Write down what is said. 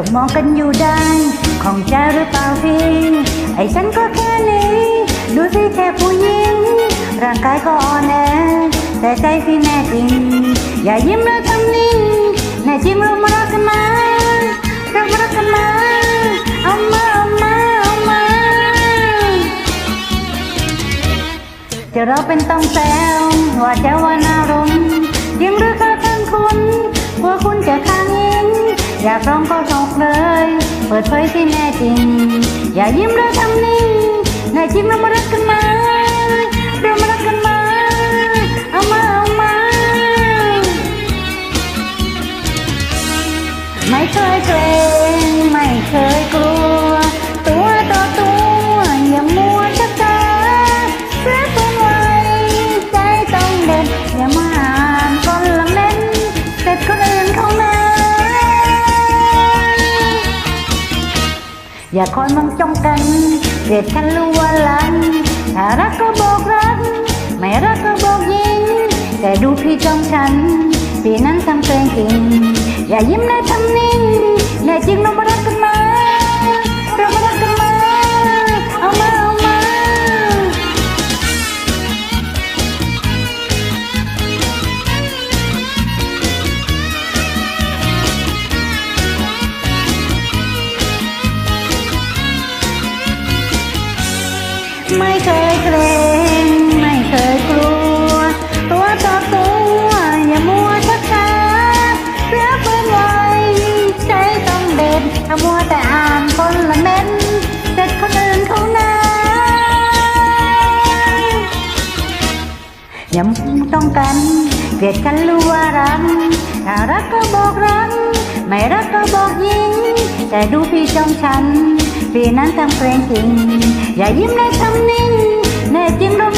จะมองกันอยู่ได้ ของใจหรือเปล่าพี่ไอ้ฉันก็แค่นี้ ดูสิแค่ผู้หญิง ร่างกายก็อ่อนแอ แต่ใจพี่แน่จริง อย่ายิ้มแล้วทำนิ่งแน่จริงเรามารักกันมาเรามารักกันมาเอามาเอามาเอามาจะเราเป็นต้องแซวว่าจะว่า อยากร้องก็บอกเลยเปิดเผยที่แน่จริง อย่ายิ้มแล้วทำนิ่งแน่จริงเรามารักกันไหมเรามารักกันไหมเอามาเอามาไม่เคยเกรง อย่าคอยมองจ้องกันเกลียดกันรู้ว่าลันถ้ารักก็บอกรัก ไม่รักก็บอกยิงแต่ดูพี่จ้องฉันพี่นั้นทำเกินจริงอย่ายิ้มและทำนิ่งแน่จริงเรามารักกัน ไม่เคยเกรงไม่เคยกลัว ตัวต่อตัวอย่ามัวชักช้าเสือเปื้อนไว้ใจต้องเด็ดถ้ามัวแต่อ่านคนละเม็ดเสร็จคนอื่นเขานะอย่าต้องกันเกลียดกันรู้ว่ารักถ้ารักก็บอกรักไม่รักก็บอกยิง แต่ดูพี่จ้องฉัน พี่นั้นทำเพลงจริง อย่ายิ้มและทำนิ่งแน่จริงเราไม่